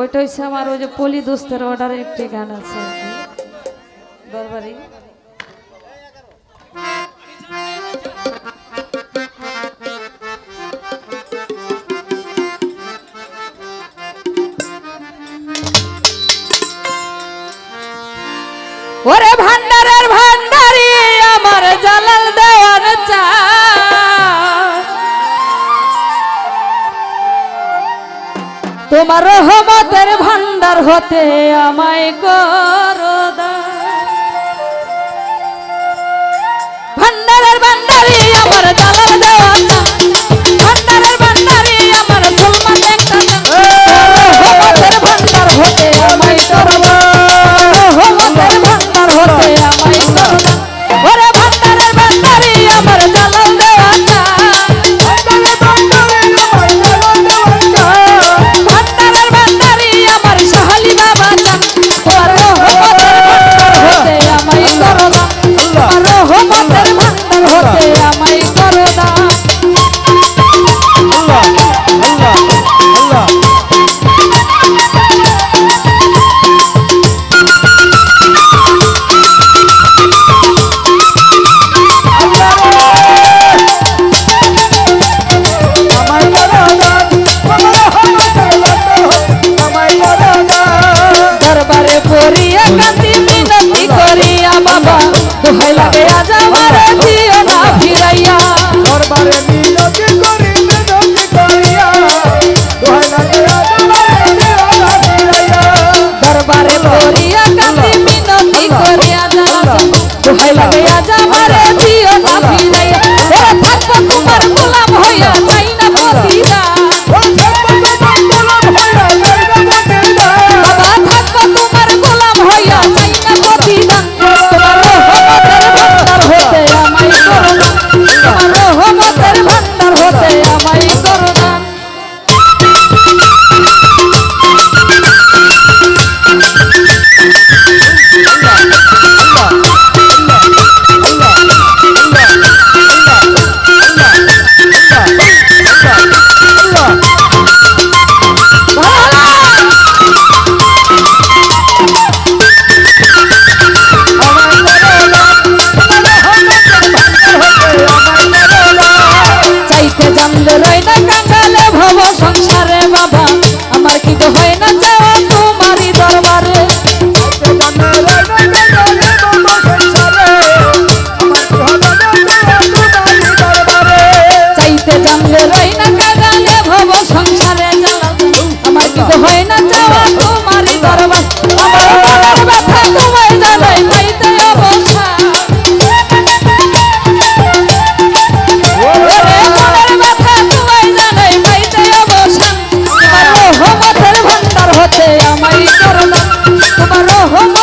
ওইটা হচ্ছে আমার ওই যে পলি দোস্তের অর্ডার একটি গান আছে দরবারি। ওরে ভান্ডারের ভাই! তোমার রহমতের ভান্ডার হতে আমায় করদা ভান্ডারের ভান্ডারি আমার রহমতের ভান্ডার হতে আমায় করো দান দরবারে পড়িয়া কান্দি তো হাইলা বে I'm the right. हो